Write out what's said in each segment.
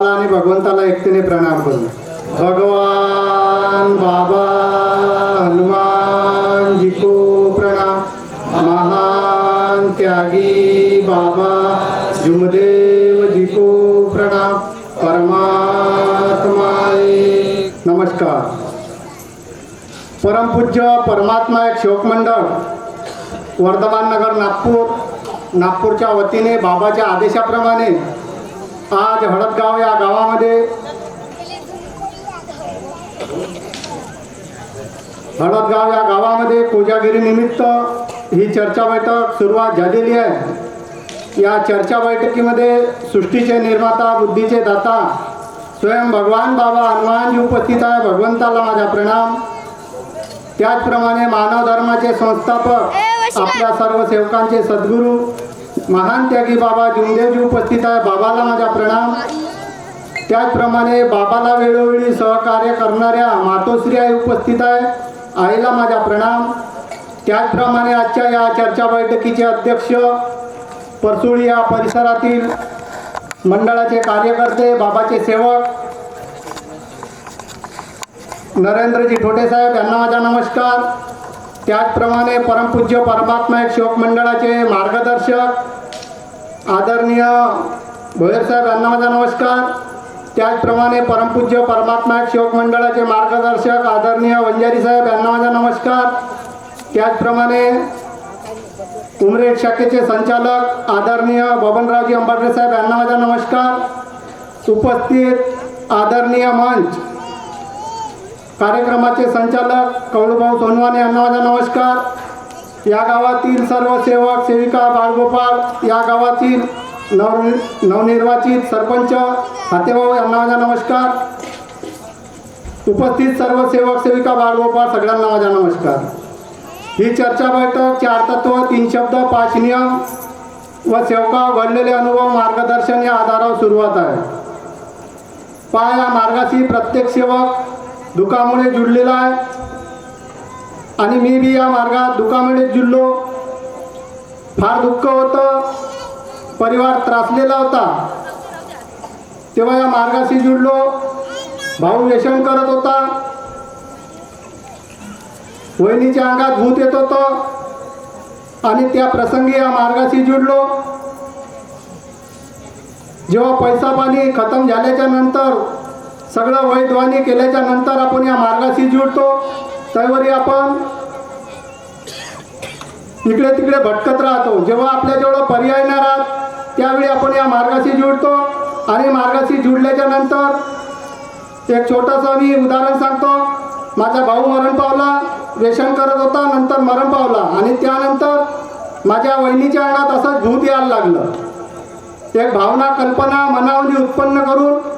आणि भगवंताला एकतेने प्रणाम करू. भगवान बाबा हनुमान जी को प्रणाम. महान त्यागी बाबा जुमदेव जी को प्रणाम. परमात्मा नमस्कार. परमपूज्य परमात्मा एक शोक मंडळ वर्धमान नगर नागपूर नागपूरच्या वतीने बाबाच्या आदेशाप्रमाणे आज हळदगाव या गावामध्ये हळदगाव या गावामध्ये कोजागिरी निमित्त ही चर्चा बैठक सुरुवात झालेली आहे. या चर्चा बैठकीमध्ये सृष्टीचे निर्माता बुद्धीचे दाता स्वयं भगवान बाबा हनुमानजी उपस्थित आहे भगवंताला माझा प्रणाम. त्याचप्रमाणे मानव धर्माचे संस्थापक आपल्या सर्व सेवकांचे सद्गुरू महान त्यागी बाबा जुमदेवजी उपस्थित आहे. बाबाला माझा प्रणाम. त्याचप्रमाणे बाबाला वेळोवेळी सहकार्य करणाऱ्या मातोश्री आई उपस्थित आहे. आईला माझा प्रणाम. त्याचप्रमाणे आजच्या या चर्चा बैठकीचे अध्यक्ष परसुळी या परिसरातील मंडळाचे कार्यकर्ते बाबाचे सेवक नरेंद्रजी ठोटे साहेब यांना माझा नमस्कार. त्याचप्रमाणे परमपूज्य परमात्मा एक शोक मंडळाचे मार्गदर्शक आदरणीय भोयरसाहेब यांना माझा नमस्कार. त्याचप्रमाणे परमपूज्य परमात्मा एक शोक मंडळाचे मार्गदर्शक आदरणीय वंजारी साहेब यांना माझा नमस्कार. त्याचप्रमाणे उमरेड शाखेचे संचालक आदरणीय बबनरावजी अंबाडे साहेब यांना माझा नमस्कार. उपस्थित आदरणीय मंच कार्यक्रमाचे संचालक कवळूभाऊ सोनवाने यांना माझा नमस्कार. या गावातील सर्व सेवक सेविका बाळगोपाल या गावातील नव नवनिर्वाचित सरपंच हातेभाऊ यांना माझा नमस्कार. उपस्थित सर्व सेवक सेविका बाळगोपाळ सगळ्यांना माझा नमस्कार. ही चर्चा बैठक चार तत्व तीन शब्द पाच नियम व सेवका घडलेले अनुभव मार्गदर्शन या आधारावर सुरुवात आहे. पहा या मार्गाशी प्रत्येक सेवक दुखामुळे जुडलेला आहे. आणि मी बी या मार्गात दुखामुळे जुडलो. फार दुःख होतं. परिवार त्रासलेला होता. तेव्हा या मार्गाशी जुडलो. भाऊ व्यसन करत होता. वहिनीच्या अंगात भूत येत होतं. आणि त्या प्रसंगी या मार्गाशी जुडलो. जेव्हा पैसा पाणी खतम झाल्याच्यानंतर सगळं वैधवानी केल्याच्यानंतर आपण या मार्गाशी जुळतो. त्यावरही आपण इकडे तिकडे भटकत राहतो. जेव्हा आपल्याजवळ पर्याय नाही राहत त्यावेळी आपण या मार्गाशी जुळतो. आणि मार्गाशी जुडल्याच्या नंतर एक छोटंसं मी उदाहरण सांगतो. माझा भाऊ मरण पावला रेशन करत होता नंतर मरण पावला. आणि त्यानंतर माझ्या वहिनीच्या अंगात असंच भूत यायला लागलं. एक भावना कल्पना मनामध्ये उत्पन्न करून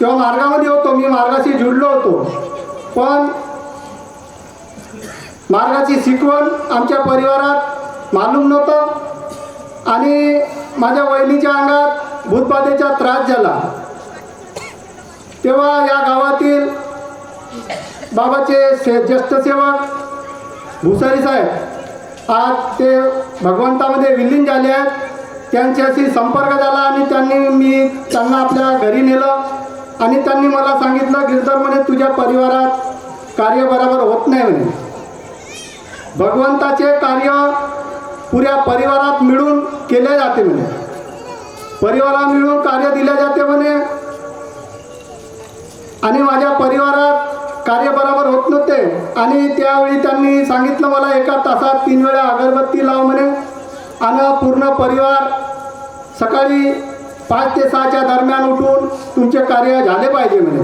तेव्हा मार्गामध्ये होतो मी मार्गाशी जुडलो होतो. पण मार्गाची शिकवण आमच्या परिवारात मालूम नव्हतं आणि माझ्या वहिनीच्या अंगात भूतबाधेचा त्रास झाला. तेव्हा या गावातील बाबाचे से ज्येष्ठ सेवक भुसारी साहेब आज ते भगवंतामध्ये विलीन झाले आहेत. त्यांच्याशी संपर्क झाला आणि त्यांनी मी त्यांना आपल्या घरी नेलं. आणि त्यांनी मला सांगितलं गिरधर म्हणे तुझ्या परिवारात कार्य बरोबर होत नाही म्हणे. भगवंताचे कार्य पुऱ्या परिवारात मिळून केले जाते म्हणे. परिवारात मिळून कार्य दिले जाते म्हणे. आणि माझ्या परिवारात कार्य बरोबर होत नव्हते. आणि त्यावेळी त्यांनी सांगितलं मला एका तासात तीन वेळा अगरबत्ती लाव म्हणे. आणि पूर्ण परिवार सकाळी पाच ते सहाच्या दरम्यान उठून तुमचे कार्य झाले पाहिजे म्हणे.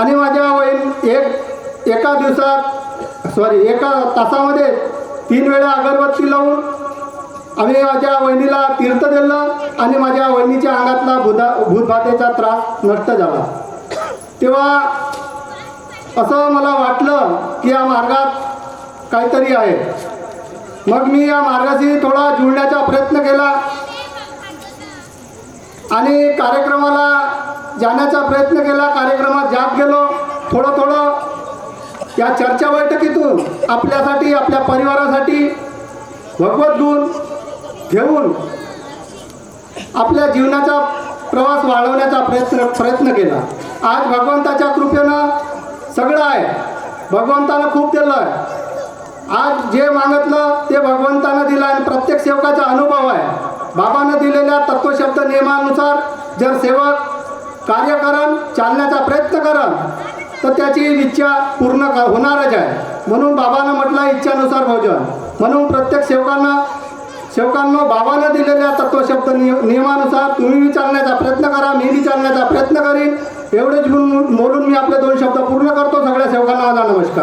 आणि माझ्या वहीन एक एका दिवसात सॉरी एका तासामध्ये तीन वेळा अगरबत्ती लावून आम्ही माझ्या वहिनीला तीर्थ दिलं आणि माझ्या वहिनीच्या अंगातला भूदा भूतभातेचा त्रास नष्ट झाला. तेव्हा असं मला वाटलं की या मार्गात काहीतरी आहे. मग मी या मार्गाशी थोडा जुळण्याचा प्रयत्न केला. आणि कार्यक्रमाला जाण्याचा प्रयत्न केला कार्यक्रमात जात गेलो. थोडं थोडं या चर्चा बैठकीतून आपल्यासाठी आपल्या परिवारासाठी भगवत गुण घेऊन आपल्या जीवनाचा प्रवास वाढवण्याचा प्रयत्न प्रयत्न केला. आज भगवंताच्या कृपेनं सगळं आहे. भगवंतानं खूप दिलं आहे. आज जे मागितलं ते भगवंतानं दिलं आणि प्रत्येक सेवकाचा अनुभव आहे. बाबानं दिलेल्या तत्वशब्द नियमानुसार जर सेवक कार्य करन चालण्याचा प्रयत्न करन तर त्याची इच्छा पूर्ण होणारच आहे. म्हणून बाबानं म्हटलं इच्छानुसार भोजन. म्हणून प्रत्येक सेवकांना सेवकांना बाबानं दिलेल्या तत्वशब्द निय नियमानुसार तुम्ही विचारण्याचा प्रयत्न करा मी विचारण्याचा प्रयत्न करीन. एवढेच म्हणून बोलून मी आपले दोन शब्द पूर्ण करतो. सगळ्या सेवकांना माझा नमस्कार.